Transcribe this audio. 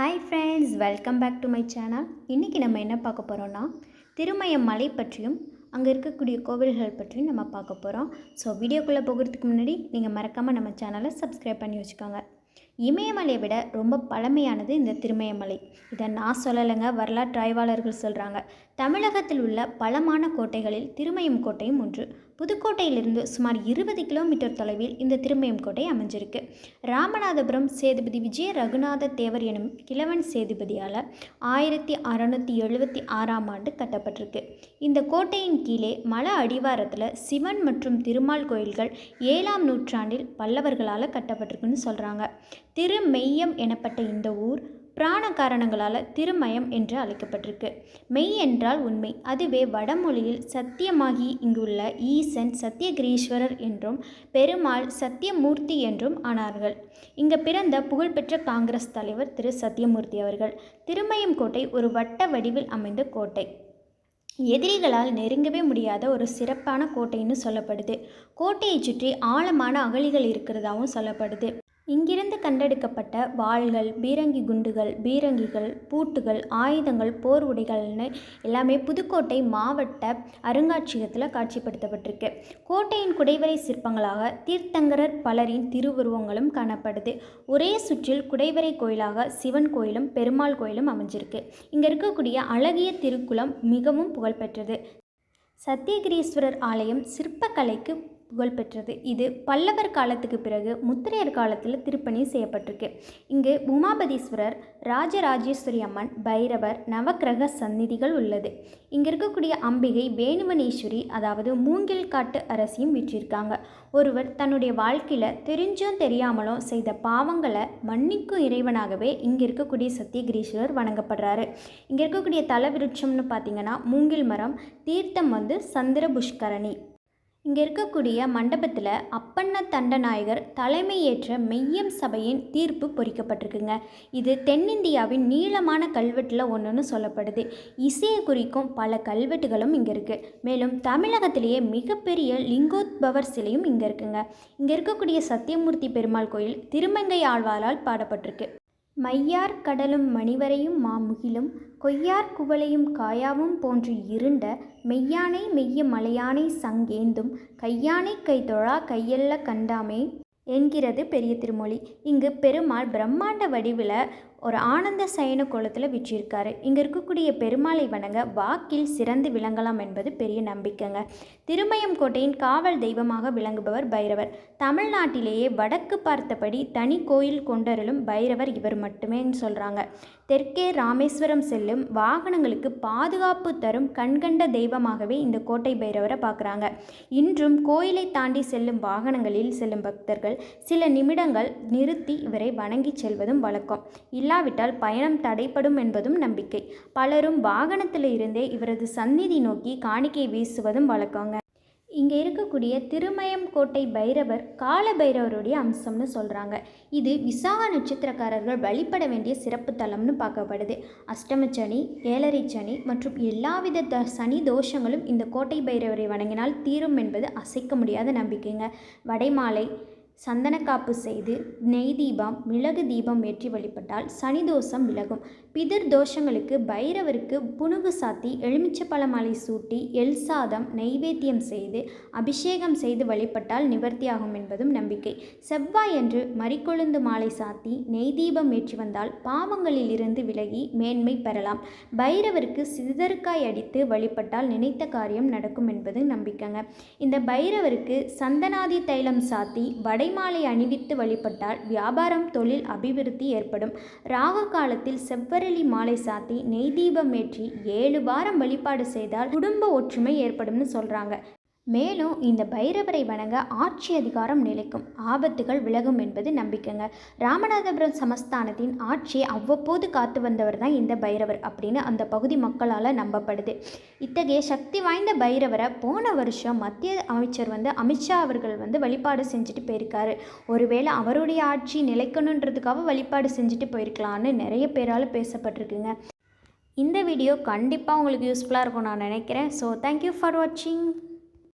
Hi friends welcome back to my channel இன்றைக்கி நம்ம என்ன பார்க்க போகிறோன்னா திருமயம் மலை பற்றியும் அங்கே இருக்கக்கூடிய கோவில்கள் பற்றியும் நம்ம பார்க்க போகிறோம் ஸோ வீடியோக்குள்ளே போகிறதுக்கு முன்னாடி நீங்கள் மறக்காமல் நம்ம சேனலை சப்ஸ்கிரைப் பண்ணி வச்சுக்கோங்க. இமயமலையை விட ரொம்ப பழமையானது இந்த திருமயமலை. இதை நான் சொல்லலைங்க வரலாற்று ஆய்வாளர்கள் சொல்கிறாங்க தமிழகத்தில் உள்ள பலமான கோட்டைகளில் திருமயம் கோட்டையும் ஒன்று. புதுக்கோட்டையிலிருந்து சுமார் இருபது கிலோமீட்டர் தொலைவில் இந்த திருமயம் கோட்டை அமைஞ்சிருக்கு. ராமநாதபுரம் சேதுபதி விஜய ரகுநாத தேவர் எனும் கிழவன் சேதுபதியால் ஆயிரத்தி அறநூற்றி எழுபத்தி ஆறாம் ஆண்டு கட்டப்பட்டிருக்கு. இந்த கோட்டையின் கீழே மல அடிவாரத்தில் சிவன் மற்றும் திருமால் கோயில்கள் ஏழாம் நூற்றாண்டில் பல்லவர்களால் கட்டப்பட்டிருக்குன்னு சொல்கிறாங்க திருமெய்யம் எனப்பட்ட இந்த ஊர் பிராண காரணங்களால் திருமயம் என்று அழைக்கப்பட்டிருக்கு. மெய் என்றால் உண்மை. அதுவே வடமொழியில் சத்தியமாகி இங்குள்ள ஈசன் சத்தியகிரீஸ்வரர் என்றும் பெருமாள் சத்தியமூர்த்தி என்றும் ஆனார்கள். இங்கு பிறந்த புகழ்பெற்ற காங்கிரஸ் தலைவர் திரு சத்தியமூர்த்தி அவர்கள். திருமயம் கோட்டை ஒரு வட்ட வடிவில் அமைந்த கோட்டை. எதிரிகளால் நெருங்கவே முடியாத ஒரு சிறப்பான கோட்டைன்னு சொல்லப்படுது. கோட்டையை சுற்றி ஆழமான அகழிகள் இருக்கிறதாகவும் சொல்லப்படுது. இங்கிருந்து கண்டெடுக்கப்பட்ட வாள்கள் பீரங்கி குண்டுகள் பீரங்கிகள் பூட்டுகள் ஆயுதங்கள் போர் உடைகள்னு எல்லாமே புதுக்கோட்டை மாவட்ட அருங்காட்சியகத்தில் காட்சிப்படுத்தப்பட்டிருக்கு. கோட்டையின் குடைவரை சிற்பங்களாக தீர்த்தங்கரர் பலரின் திருவுருவங்களும் காணப்படுது. ஒரே சுற்றில் குடைவரை கோயிலாக சிவன் கோயிலும் பெருமாள் கோயிலும் அமைஞ்சிருக்கு. இங்கே இருக்கக்கூடிய அழகிய திருக்குளம் மிகவும் புகழ்பெற்றது. சத்தியகிரீஸ்வரர் ஆலயம் சிற்பக்கலைக்கு புகழ்பெற்றது இது பல்லவர் காலத்துக்கு பிறகு முத்திரையர் காலத்தில் திருப்பணி செய்யப்பட்டிருக்கு. இங்கு உமாபதீஸ்வரர் ராஜராஜேஸ்வரி அம்மன் பைரவர் நவக்கிரக சந்நிதிகள் உள்ளது. இங்கே இருக்கக்கூடிய அம்பிகை வேணுவனேஸ்வரி அதாவது மூங்கில் காட்டு அரசியும் விற்றிருக்காங்க. ஒருவர் தன்னுடைய வாழ்க்கையில் தெரிஞ்சும் தெரியாமலும் செய்த பாவங்களை மன்னிக்கும் இறைவனாகவே இங்கே இருக்கக்கூடிய சத்தியகிரீஸ்வரர் வணங்கப்படுறாரு. இங்கே இருக்கக்கூடிய தலவிருட்சம்னு பார்த்தீங்கன்னா மூங்கில் மரம் தீர்த்தம் வந்து சந்திர புஷ்கரணி இங்கே இருக்கக்கூடிய மண்டபத்தில் அப்பண்ண தண்டநாயகர் தலைமையேற்ற மெய்யம் சபையின் தீர்ப்பு பொறிக்கப்பட்டிருக்குங்க. இது தென்னிந்தியாவின் நீளமான கல்வெட்டில் ஒன்றுன்னு சொல்லப்படுது. இசையை குறிக்கும் பல கல்வெட்டுகளும் இங்கே இருக்குது மேலும் தமிழகத்திலேயே மிகப்பெரிய லிங்கோத்பவர் சிலையும் இங்கே இருக்குங்க. இங்கே இருக்கக்கூடிய சத்தியமூர்த்தி பெருமாள் கோயில் திருமங்கை ஆழ்வாரால் பாடப்பட்டிருக்கு. மையார் கடலும் மணிவரையும் மாமுகிலும் கொய்யார் குவளையும் காயாவும் போன்று இருண்ட மெய்யானை மெய்ய மலையானை சங்கேந்தும் கையானை கைதொழா கையல்ல கண்டாமே. என்கிறது பெரிய திருமொழி. இங்கு பெருமாள் பிரம்மாண்ட வடிவில் ஒரு ஆனந்த சயன கோலத்தில் விற்றிருக்காரு. இங்கே இருக்கக்கூடிய பெருமாளை வணங்க வாக்கில் சிறந்து விளங்கலாம் என்பது பெரிய நம்பிக்கைங்க. திருமயம் கோட்டையின் காவல் தெய்வமாக விளங்குபவர் பைரவர். தமிழ்நாட்டிலேயே வடக்கு பார்த்தபடி தனி கோயில் கொண்டருளும் பைரவர் இவர் மட்டுமேன்னு சொல்கிறாங்க தெற்கே ராமேஸ்வரம் செல்லும் வாகனங்களுக்கு பாதுகாப்பு தரும் கண்கண்ட தெய்வமாகவே இந்த கோட்டை பைரவரை பார்க்குறாங்க. இன்றும் கோயிலை தாண்டி செல்லும் வாகனங்களில் செல்லும் பக்தர்கள் சில நிமிடங்கள் நிறுத்தி இவரை வணங்கி செல்வதும் வழக்கம். இல்லாவிட்டால் பயணம் தடைப்படும் என்பதும் நம்பிக்கை. பலரும் வாகனத்தில் இருந்தே இவரது சந்நிதி நோக்கி காணிக்கை வீசுவதும் வழக்கங்க. இங்கே இருக்கக்கூடிய திருமயம் கோட்டை பைரவர் கால பைரவருடைய அம்சம்னு சொல்கிறாங்க இது விசாக நட்சத்திரக்காரர்கள் வழிபட வேண்டிய சிறப்பு தலம்னு பார்க்கப்படுது. அஷ்டமச்சனி ஏழரை சனி மற்றும் எல்லாவித த சனி தோஷங்களும் இந்த கோட்டை பைரவரை வணங்கினால் தீரும் என்பது அசைக்க முடியாத நம்பிக்கைங்க. வடைமாலை சந்தனக்காப்பு செய்து நெய் தீபம் மிளகு தீபம் ஏற்றி வழிபட்டால் சனி தோஷம் விலகும். பிதிர் தோஷங்களுக்கு பைரவருக்கு புனுகு சாத்தி எலுமிச்சப்பழ மாலை சூட்டி எல் சாதம் நெய்வேத்தியம் செய்து அபிஷேகம் செய்து வழிபட்டால் நிவர்த்தியாகும் என்பதும் நம்பிக்கை. செவ்வாய் என்று மறிக்கொழுந்து மாலை சாத்தி நெய் தீபம் ஏற்றி வந்தால் பாவங்களில் இருந்து விலகி மேன்மை பெறலாம். பைரவருக்கு சிதறுக்காய் அடித்து வழிபட்டால் நினைத்த காரியம் நடக்கும் என்பது நம்பிக்கைங்க. இந்த பைரவருக்கு சந்தனாதி தைலம் சாத்தி வடை மாலை அணிவித்து வழிபட்டால் வியாபாரம் தொழில் அபிவிருத்தி ஏற்படும். ராக காலத்தில் செவ்வரளி மாலை சாத்தி நெய் தீபம் ஏற்றி ஏழு வாரம் வழிபாடு செய்தால் குடும்ப ஒற்றுமை ஏற்படும்னு சொல்கிறாங்க மேலும் இந்த பைரவரை வணங்க ஆட்சி அதிகாரம் நிலைக்கும். ஆபத்துகள் விலகும் என்பது நம்பிக்கைங்க. ராமநாதபுரம் சமஸ்தானத்தின் ஆட்சியை அவ்வப்போது காத்து வந்தவர் தான் இந்த பைரவர் அப்படின்னு அந்த பகுதி மக்களால் நம்பப்படுது. இத்தகைய சக்தி வாய்ந்த பைரவரை போன வருஷம் மத்திய அமைச்சர் வந்து அமித்ஷா அவர்கள் வந்து வழிபாடு செஞ்சுட்டு போயிருக்காரு. ஒருவேளை அவருடைய ஆட்சி நிலைக்கணுன்றதுக்காக வழிபாடு செஞ்சுட்டு போயிருக்கலான்னு நிறைய பேரால் பேசப்பட்டிருக்குங்க. இந்த வீடியோ கண்டிப்பாக உங்களுக்கு யூஸ்ஃபுல்லாக இருக்கும் நான் நினைக்கிறேன். ஸோ தேங்க்யூ ஃபார் வாட்சிங்